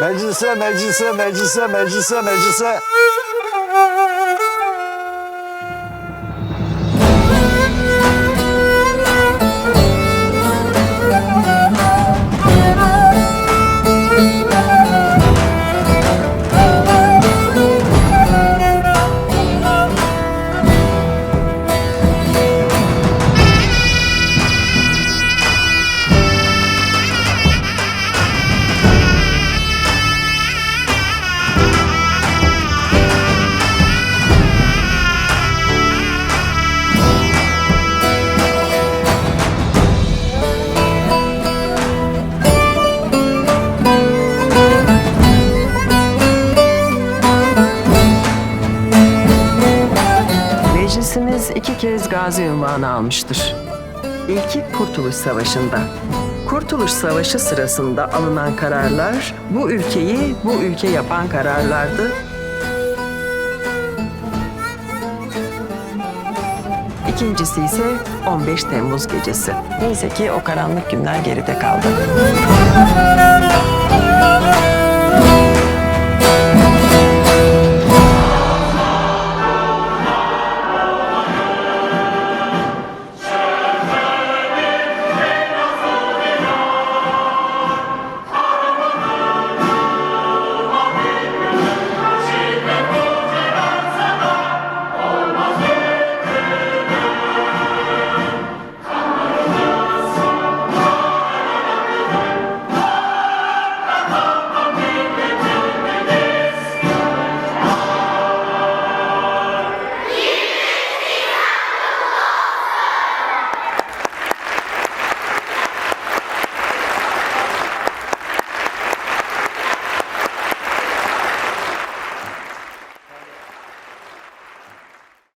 Meclise, meclise, meclise, meclise, meclise. Meclisimiz iki kez gazi ünvanı almıştır. İlki Kurtuluş Savaşı'nda. Kurtuluş Savaşı sırasında alınan kararlar bu ülkeyi bu ülke yapan kararlardı. İkincisi ise 15 Temmuz gecesi. Neyse ki o karanlık günler geride kaldı.